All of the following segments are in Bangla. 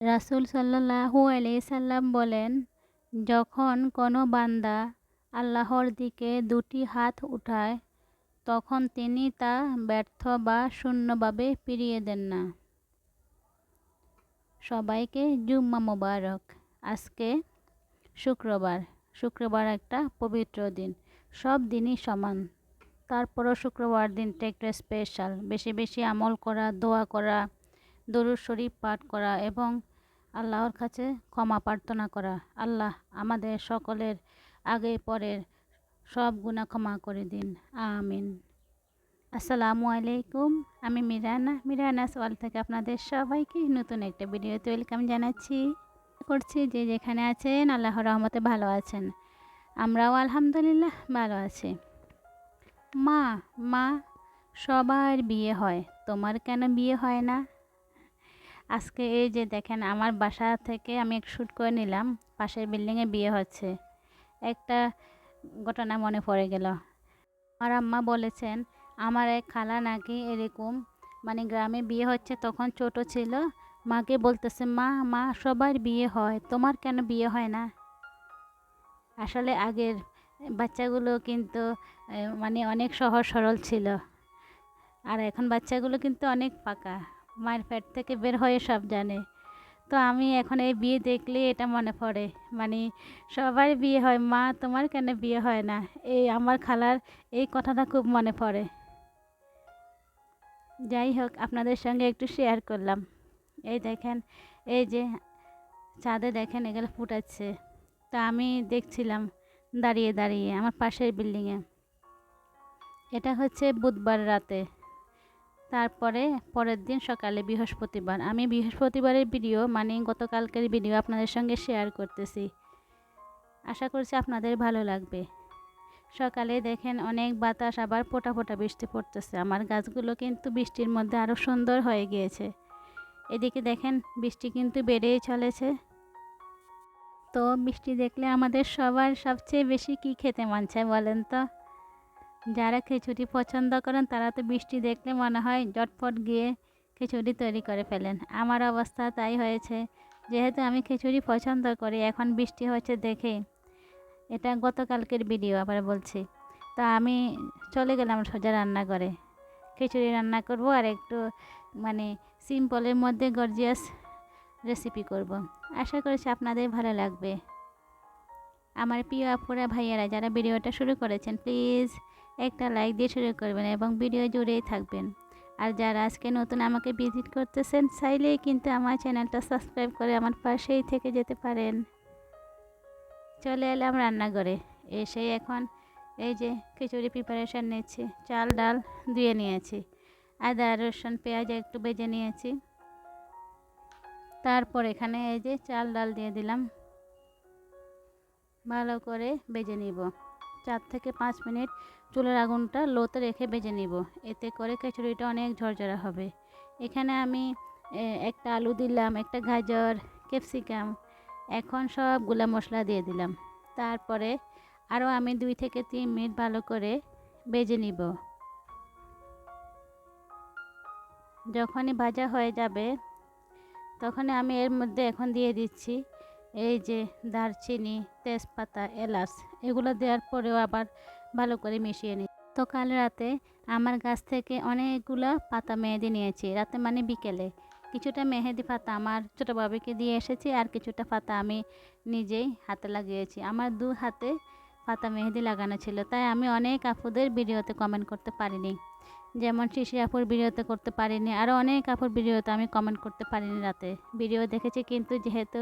রাসূল সাল্লাল্লাহু আলাইহি সাল্লাম বলেন, যখন কোনো বান্দা আল্লাহর দিকে দুটি হাত উঠায়, তখন তিনি তা ব্যর্থ বা শূন্যভাবে ফিরিয়ে দেন না। সবাইকে জুম্মা মোবারক। আজকে শুক্রবার। শুক্রবার একটা পবিত্র দিন। সব দিনই সমান। তারপরও শুক্রবার দিনটা একটু স্পেশাল বেশি বেশি আমল করা, দোয়া করা, দরুদ শরীফ পাঠ করা এবং আল্লাহর কাছে ক্ষমা প্রার্থনা করা। আল্লাহ আমাদের সকলের আগে পরের সব গুণা ক্ষমা করে দিন। আমিন। আসসালামু আলাইকুম, আমি মিরানা। মিরানা সোয়াল থেকে আপনাদের সবাইকে নতুন একটা ভিডিওতে ওয়েলকাম জানাচ্ছি। করছি যে যেখানে আছেন আল্লাহর রহমতে ভালো আছেন। আমরাও আলহামদুলিল্লাহ ভালো আছি। মা মা, সবার বিয়ে হয়। তোমার কেন বিয়ে হয় না? আজকে এই যে দেখেন, আমার বাসা থেকে আমি এক শ্যুট করে নিলাম, পাশের বিল্ডিংয়ে বিয়ে হচ্ছে। একটা ঘটনা মনে পড়ে গেল। আমার আম্মা বলেছেন, আমার এক খালা নাকি এরকম মানে গ্রামে বিয়ে হচ্ছে, তখন ছোট ছিল। মাকে বলতেছে, মা মা, সবার বিয়ে হয়, তোমার কেন বিয়ে হয় না? আসলে আগের বাচ্চাগুলো কিন্তু মানে অনেক সহজ সরল ছিল। আর এখন বাচ্চাগুলো কিন্তু অনেক পাকা। মায়ের পেট থেকে বের হয়ে সব জানে। তো আমি এখন এই বিয়ে দেখলে এটা মনে পড়ে। মানে সবার বিয়ে হয়, মা তোমার কেন বিয়ে হয় না? এই আমার খালার এই কথাটা খুব মনে পড়ে। যাই হোক, আপনাদের সঙ্গে একটু শেয়ার করলাম। এই দেখেন, এই যে চাঁদে দেখেন এগুলো ফুটাচ্ছে। তা আমি দেখছিলাম দাঁড়িয়ে দাঁড়িয়ে আমার পাশের বিল্ডিংয়ে এটা হচ্ছে বুধবার রাতে। তারপরে পরের দিন সকালে বৃহস্পতিবার। আমি বৃহস্পতিবারের ভিডিও মানে গতকালকের ভিডিও আপনাদের সঙ্গে শেয়ার করতেছি। আশা করছি আপনাদের ভালো লাগবে। সকালে দেখেন অনেক বাতাস, আবার ফোটা ফোটা বৃষ্টি পড়তেছে। আমার গাছগুলো কিন্তু বৃষ্টির মধ্যে আরও সুন্দর হয়ে গিয়েছে। এদিকে দেখেন বৃষ্টি কিন্তু বেড়েই চলেছে। তো বৃষ্টি দেখলে আমাদের সবার সবচেয়ে বেশি কি খেতে মন চায় বলেন তো? যারা খিচুড়ি পছন্দ করেন, তারা তো বৃষ্টি দেখলে মনে হয় জটপট গিয়ে খিচুড়ি তৈরি করে ফেলেন। আমার অবস্থা তাই হয়েছে। যেহেতু আমি খিচুড়ি পছন্দ করি, এখন বৃষ্টি হচ্ছে দেখে এটা গতকালকের ভিডিও আবার বলছি। তা আমি চলে গেলাম সোজা রান্না করে খিচুড়ি রান্না করব আর একটু মানে সিম্পলের মধ্যে গর্জিয়াস রেসিপি করব। আশা করছি আপনাদের ভালো লাগবে। আমার প্রিয় আপুরা, ভাইয়েরা, যারা ভিডিওটা শুরু করেছেন, প্লিজ একটা লাইক দিয়ে শুরু করবেন এবং ভিডিও জুড়েই থাকবেন। আর যারা আজকে নতুন আমাকে ভিজিট করতেছেন, চাইলেই কিন্তু আমার চ্যানেলটা সাবস্ক্রাইব করে আমার পাশেই থেকে যেতে পারেন। চলে এলাম রান্নাঘরে। এসে এখন এই যে খিচুড়ি প্রিপারেশান নিচ্ছি। চাল, ডাল ধুয়ে নিয়েছি। আদা, রসুন, পেঁয়াজ একটু বেজে নিয়েছি। তারপর এখানে এই যে চাল, ডাল দিয়ে দিলাম। ভালো করে বেজে নিব। চার থেকে পাঁচ মিনিট চুলের আগুনটা লোতে রেখে বেজে নিব। এতে করে খিচুড়িটা অনেক ঝরঝরা হবে। এখানে আমি একটা আলু দিলাম, একটা গাজর, ক্যাপসিকাম, এখন সবগুলা মশলা দিয়ে দিলাম। তারপরে আরও আমি দুই থেকে তিন মিনিট ভালো করে বেজে নিব। যখনই ভাজা হয়ে যাবে, তখনই আমি এর মধ্যে এখন দিয়ে দিচ্ছি এই যে দারচিনি, তেজপাতা, এলাচ, এগুলো দেওয়ার পরেও আবার ভালো করে মিশিয়ে নিই। তো কাল রাতে আমার গাছ থেকে অনেকগুলো পাতা মেহেদি নিয়েছি, রাতে মানে বিকেলে। কিছুটা মেহেদি পাতা আমার ছোটো বাবিকে দিয়ে এসেছি আর কিছুটা পাতা আমি নিজেই হাতে লাগিয়েছি। আমার দু হাতে পাতা মেহেদি লাগানো ছিল, তাই আমি অনেক আপুদের ভিডিওতে কমেন্ট করতে পারিনি। যেমন শিশি আপুর ভিডিওতে করতে পারিনি আরও অনেক আপুর ভিডিওতে আমি কমেন্ট করতে পারিনি রাতে। ভিডিও দেখেছি কিন্তু যেহেতু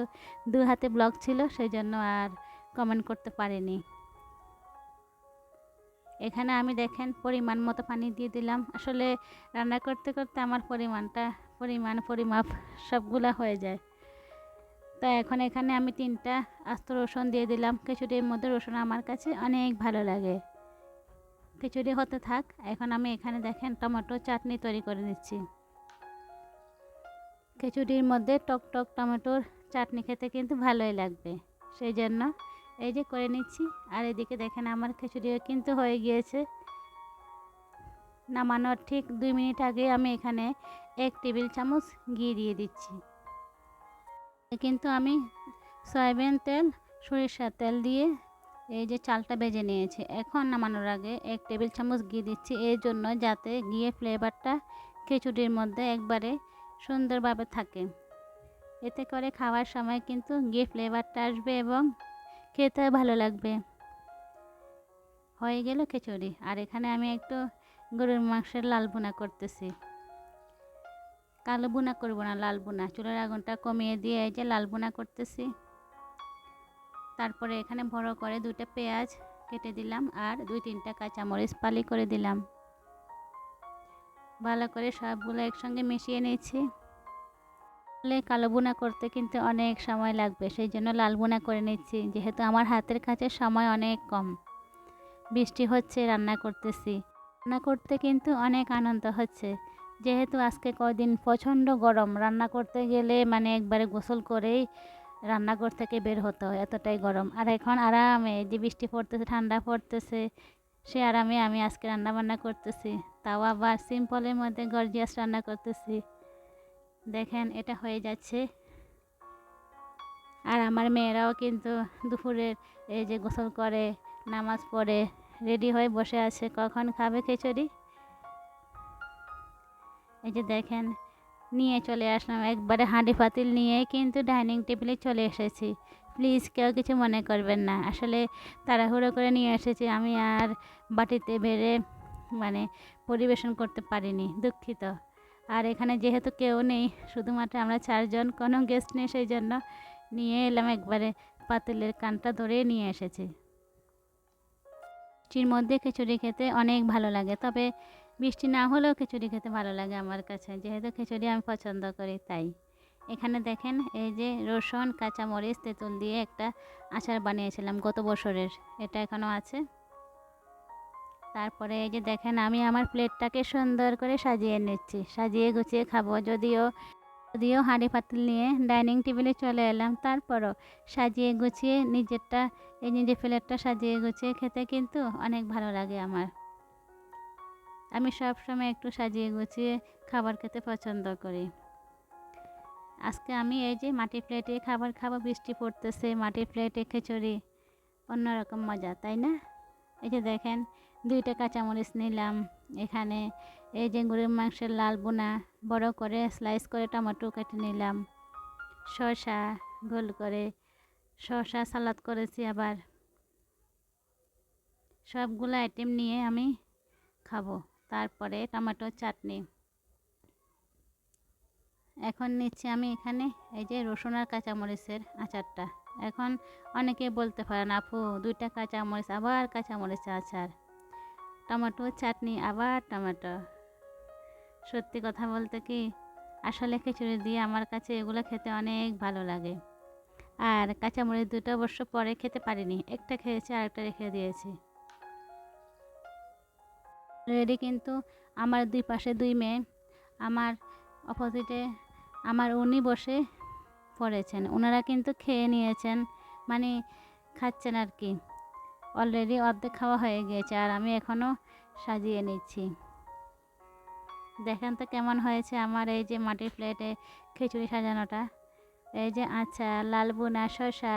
দু হাতে ব্লগ ছিল সেই জন্য আর কমেন্ট করতে পারিনি। এখানে আমি দেখেন পরিমাণ মতো পানি দিয়ে দিলাম। আসলে রান্না করতে করতে আমার পরিমাণটা, পরিমাণ, পরিমাপ সবগুলা হয়ে যায়। তো এখন এখানে আমি তিনটা আস্ত রসুন দিয়ে দিলাম। খিচুড়ির মধ্যে রসুন আমার কাছে অনেক ভালো লাগে। খিচুড়ি হতে থাক, এখন আমি এখানে দেখেন টমেটো চাটনি তৈরি করে নিচ্ছি খিচুড়ির মধ্যে টক টক টমেটোর চাটনি খেতে কিন্তু ভালোই লাগবে সেই জন্য এই যে করে নিচ্ছি। আর এদিকে দেখেন আমার খিচুড়িও কিন্তু হয়ে গিয়েছে। নামানোর ঠিক দুই মিনিট আগে আমি এখানে এক টেবিল চামচ ঘি দিয়ে দিচ্ছি। কিন্তু আমি সয়াবিন তেল, সরিষার তেল দিয়ে এই যে চালটা বেজে নিয়েছি। এখন নামানোর আগে এক টেবিল চামচ ঘি দিচ্ছি। এই জন্য যাতে ঘিয়ের ফ্লেভারটা খিচুড়ির মধ্যে একবারে সুন্দরভাবে থাকে। এতে করে খাওয়ার সময় কিন্তু ঘি ফ্লেভারটা আসবে এবং খেতে ভালো লাগবে। হয়ে গেল খিচুড়ি। আর এখানে আমি একটু গরুর মাংসের লাল বোনা করতেছি। কালো বোনা করব না, লাল বোনা চুলের আগুনটা কমিয়ে দিয়ে এই যে লাল বোনা করতেছি। তারপরে এখানে বড় করে দুইটা পেঁয়াজ কেটে দিলাম আর দুই তিনটা কাঁচামরিচ পালি করে দিলাম। ভালো করে সবগুলো একসঙ্গে মিশিয়ে নিয়েছি। তাহলে কালো বোনা করতে কিন্তু অনেক সময় লাগবে, সেই জন্য লাল বোনা করে নিচ্ছি, যেহেতু আমার হাতের কাছে সময় অনেক কম। বৃষ্টি হচ্ছে, রান্না করতেছি। রান্না করতে কিন্তু অনেক আনন্দ হচ্ছে। যেহেতু আজকে কয়দিন প্রচণ্ড গরম, রান্না করতে গেলে মানে একবারে গোসল করেই রান্নাঘর থেকে বের হতো এতটাই গরম। আর এখন আরামে, যে বৃষ্টি পড়তেছে, ঠান্ডা পড়তেছে, সে আরামে আমি আজকে রান্না বান্না করতেছি। তাও আবার সিম্পলের মধ্যে গর্জিয়াস রান্না করতেছি। দেখেন, এটা হয়ে যাচ্ছে। আর আমার মেয়েরাও কিন্তু দুপুরের এই যে গোসল করে, নামাজ পড়ে রেডি হয়ে বসে আছে। কখন খাবে খিচুড়ি? এই যে দেখেন নিয়ে চলে আসলাম। একবারে হাঁড়ি পাতিল নিয়ে কিন্তু ডাইনিং টেবিলে চলে এসেছি। প্লিজ কেউ কিছু মনে করবেন না। আসলে তাড়াহুড়ো করে নিয়ে এসেছি। আমি আর বাটিতে বেড়ে মানে পরিবেশন করতে পারিনি, দুঃখিত। আর এখানে যেহেতু কেউ নেই, শুধুমাত্র আমরা চারজন, কোনো গেস্ট নেই, সেই জন্য নিয়ে এলাম একবারে পাতিলের কানটা ধরে নিয়ে এসেছি। বৃষ্টির মধ্যে খিচুড়ি খেতে অনেক ভালো লাগে। তবে বৃষ্টি না হলেও খিচুড়ি খেতে ভালো লাগে আমার কাছে। যেহেতু খিচুড়ি আমি পছন্দ করি, তাই। এখানে দেখেন, এই যে রসুন, কাঁচামরিচ, তেঁতুল দিয়ে একটা আচার বানিয়েছিলাম গত বছরের। এটা এখনও আছে। তারপরে এই যে দেখেন, আমি আমার প্লেটটাকে সুন্দর করে সাজিয়ে নিচ্ছি। সাজিয়ে গুছিয়ে খাব, যদিও যদিও হাঁড়ি পাতিল নিয়ে ডাইনিং টেবিলে চলে এলাম। তারপরও সাজিয়ে গুছিয়ে নিজেরটা, এই নিজের প্লেটটা সাজিয়ে গুছিয়ে খেতে কিন্তু অনেক ভালো লাগে আমার। আমি সবসময় একটু সাজিয়ে গুছিয়ে খাবার খেতে পছন্দ করি। আজকে আমি এই যে মাটির প্লেটে খাবার খাব, বৃষ্টি পড়তেছে, মাটির প্লেটে খিচুড়ি, অন্যরকম মজা, তাই না? এই যে দেখেন, দুইটা কাঁচামরিচ নিলাম, এখানে এই যে গরুর মাংসের লাল বোনা বড় করে স্লাইস করে টমেটো কেটে নিলাম, শসা গোল করে, শসা সালাদ করেছি আবার। সবগুলো আইটেম নিয়ে আমি খাব। তারপরে টমেটো চাটনি। এখন নিচ্ছি আমি এখানে এই যে রসুন আর কাঁচামরিচের আচারটা। এখন অনেকে বলতে পারেন, আপু, দুইটা কাঁচামরিচ, আবার কাঁচামরিচের আচার। টমেটো, চাটনি, আবার টমেটো। সত্যি কথা বলতে কি, আসলে খিচুড়ি দিয়ে আমার কাছে এগুলো খেতে অনেক ভালো লাগে। আর কাঁচামরিচ দুটো অবশ্য পরে খেতে পারিনি, একটা খেয়েছি আর একটা রেখে দিয়েছি। রেডি কিন্তু আমার দুই পাশে দুই মেয়ে। আমার অপোজিটে আমার উনি বসে পড়েছেন। ওনারা কিন্তু খেয়ে নিয়েছেন মানে খাচ্ছেন আর কি। অলরেডি অর্ধেক খাওয়া হয়ে গিয়েছে আর আমি এখনও সাজিয়ে নিচ্ছি। দেখেন তো কেমন হয়েছে আমার এই যে মাটির প্লেটে খিচুড়ি সাজানোটা। এই যে আচ্ছা লাল বোনা শসা,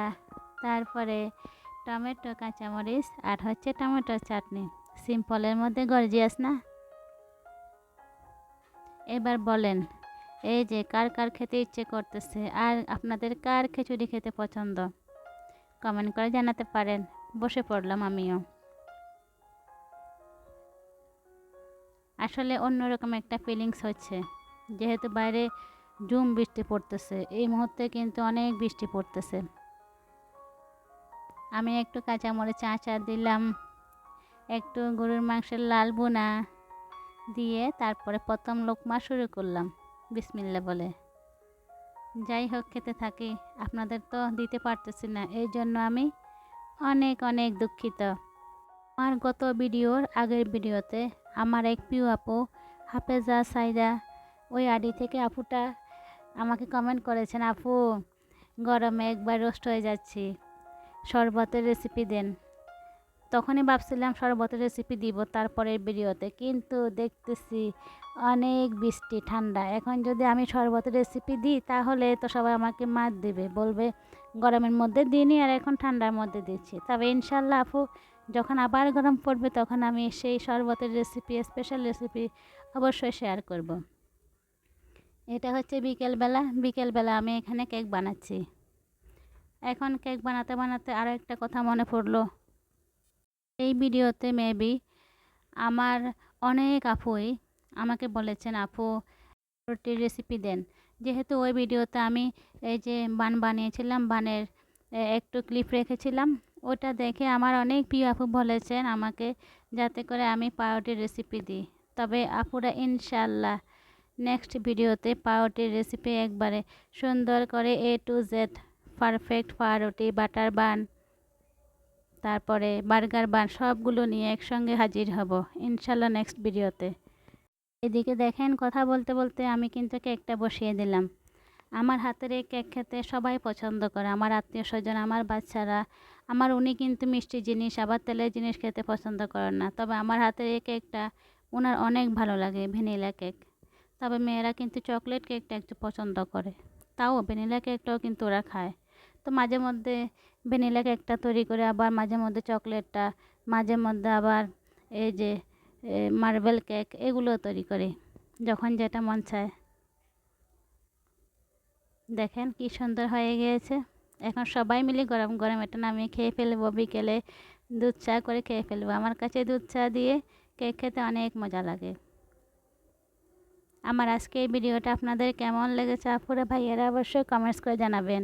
তারপরে টমেটো, কাঁচামরিচ আর হচ্ছে টমেটো চাটনি। সিম্পলের মধ্যে গর্জিয়াস না? এবার বলেন, এই যে কার কার খেতে ইচ্ছে করতেছে আর আপনাদের কার খিচুড়ি খেতে পছন্দ? কমেন্ট করে জানাতে পারেন, বসে পড়লাম আমিও। আসলে অন্যরকম একটা ফিলিংস হচ্ছে, যেহেতু বাইরে জুম বৃষ্টি পড়তেছে, এই মুহূর্তে কিন্তু অনেক বৃষ্টি পড়তেছে। আমি একটু কাঁচামরিচ আচার দিলাম একটু গরুর মাংসের লাল বোনা দিয়ে তারপরে প্রথম লোকমা শুরু করলাম, বিসমিল্লা বলে। যাই হোক, খেতে থাকি। আপনাদের তো দিতে পারতেছি না, এই জন্য আমি অনেক অনেক দুঃখিত। আমার গত ভিডিওর আগের ভিডিওতে আমার এক পিউ আপু, হাফেজা, সাইদা, ওই আডি থেকে আপুটা আমাকে কমেন্ট করেছেন, আপু, গরমে একবার রোস্ট হয়ে যাচ্ছি। শরবতের রেসিপি দেন। তখনই ভাবছিলাম শরবতের রেসিপি দিব তারপরের ভিডিওতে। কিন্তু দেখতেছি অনেক বৃষ্টি, ঠান্ডা। এখন যদি আমি শরবতের রেসিপি দিই, তাহলে তো সবাই আমাকে মার দেবে। বলবে, গরমের মধ্যে দিইনি আর এখন ঠান্ডার মধ্যে দিচ্ছি। তবে ইনশাল্লাহ আপু, যখন আবার গরম পড়বে, তখন আমি সেই শরবতের রেসিপি স্পেশাল রেসিপি অবশ্যই শেয়ার করব। এটা হচ্ছে বিকেলবেলা। বিকেলবেলা আমি এখানে কেক বানাচ্ছি। এখন কেক বানাতে বানাতে আরও একটা কথা মনে পড়ল। এই ভিডিওতে মেবি আমার অনেক আপুই আমাকে বলেছেন, আপু, রুটির রেসিপি দেন। যেহেতু ওই ভিডিওতে আমি এই যে বান বানিয়েছিলাম, বানের একটু ক্লিপ রেখেছিলাম, ওটা দেখে আমার অনেক প্রিয় আপু বলেছেন আমাকে যাতে করে আমি পাউরুটির রেসিপি দিই। তবে আপুরা ইনশাল্লাহ নেক্সট ভিডিওতে পাউরুটির রেসিপি একবারে সুন্দর করে এ টু জেড পারফেক্ট পাউরুটি, বাটার বান তারপরে বার্গার বান সবগুলো নিয়ে একসঙ্গে হাজির হব, ইনশাল্লাহ নেক্সট ভিডিওতে এদিকে দেখেন, কথা বলতে বলতে আমি কিন্তু কেকটা বসিয়ে দিলাম। আমার হাতের এই কেক খেতে সবাই পছন্দ করে, আমার আত্মীয় স্বজন, আমার বাচ্চারা, আমার উনি কিন্তু মিষ্টি জিনিস, আবার তেলের জিনিস খেতে পছন্দ করেন না। তবে আমার হাতের এই কেকটা ওনার অনেক ভালো লাগে, ভ্যানিলা কেক। তবে মেয়েরা কিন্তু চকলেট কেকটা একটু পছন্দ করে, তাও ভ্যানিলা কেকটাও কিন্তু ওরা খায়। তো মাঝে মধ্যে ভ্যানিলা কেকটা তৈরি করে আবার মাঝে মধ্যে চকলেটটা, মাঝে মধ্যে আবার এই যে মার্বেল কেক এগুলো তৈরি করে, যখন যেটা মন চায়। দেখেন কি সুন্দর হয়ে গিয়েছে। এখন সবাই মিলে গরম গরম এটা নামিয়ে খেয়ে ফেলব, বিকেলে দুধ চা করে খেয়ে ফেলব। আমার কাছে দুধ চা দিয়ে কেক খেতে অনেক মজা লাগে। আমার আজকে এই ভিডিওটা আপনাদের কেমন লেগেছে, আপুরা ভাইয়েরা অবশ্যই কমেন্টস করে জানাবেন।